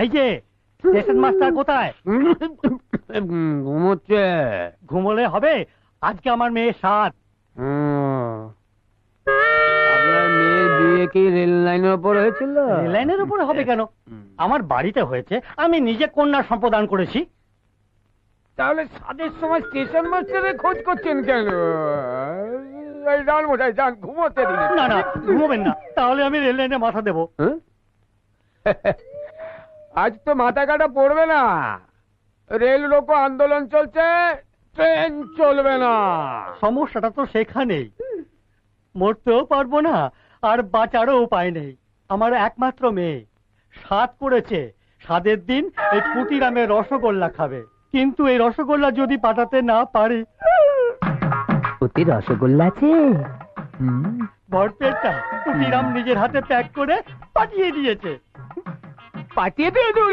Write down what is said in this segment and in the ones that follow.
এই যে station master কোথায়? ঘুমোচ্ছে। ঘুমোলে হবে? আজকে আমার মেয়ে সাত। হুম। আপনার মেয়ের বিয়ে কি রেল লাইনের হয়েছিল? লাইনের উপরে হবে কেন? আমার বাড়িতে হয়েছে আমি নিজে কন্যা সম্প্রদান করেছি। তাহলে সাদের সময় স্টেশন মাস্টারের খোঁজ করছেন কেন? মশাই যান ঘুমোতে দিন। না না ঘুমোবেন না। তাহলে আমি রেল লাইনে মাথা দেবো? আজ তো মাথা কাটা পড়বে না। রেল রোকো আন্দোলন চলছে ট্রেন চলবে না। সমস্যাটা তো সেখানেই। মরতেও পারব না আর বাঁচারও উপায় নেই। আমার একমাত্র মেয়ে সাত করেছে। সাদের দিন এই কুটিরামের রসগোল্লা খাবে। কিন্তু এই রসগোল্লা যদি পাঠাতে না পারি অতি রসগোল্লা আছে? ভরপেটটা কুটিরাম নিজের হাতে প্যাক করে পাঠিয়ে দিয়েছে। পাঠিয়ে দিয়ে দেবো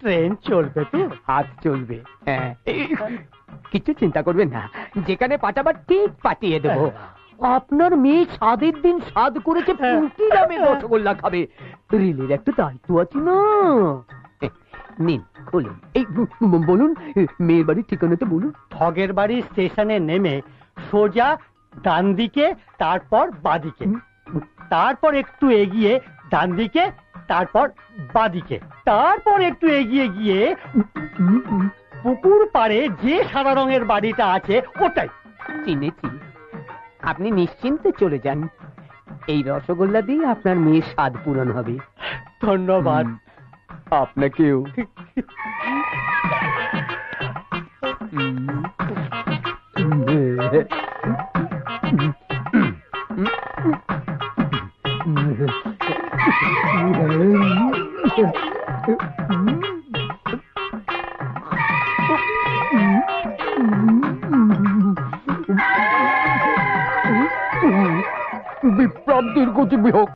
ট্রেন চলবে তো? হাত চলবে। কিছু চিন্তা করবেন না। যেখানে পাঠাবার ঠিক পাঠিয়ে দেবো। আপনার মেয়ে স্বাদের দিন স্বাদ করেছে হ্যাঁ। পুটি দামে রসগোল্লা খাবে। রেলের একটা দায়িত্ব আছে না। নিন খুলুন এই বলুন মেয়ের বাড়ির ঠিকানাটা বলুন। ঠগের বাড়ি স্টেশনে নেমে সোজা ডান দিকে তারপর বাদিকে। তারপর একটু এগিয়ে ডান দিকে তারপর বাদিকে। তারপর একটু এগিয়ে গিয়ে পুকুর পাড়ে যে সাদা রঙের বাড়িটা আছে ওটাই। চিনেছি। আপনি নিশ্চিন্তে চলে যান। এই রসগোল্লা দিয়ে আপনার মেয়ের স্বাদ পূরণ হবে। ধন্যবাদ। আপনাকেও। বিপ্লব দীর্ঘজীবী হোক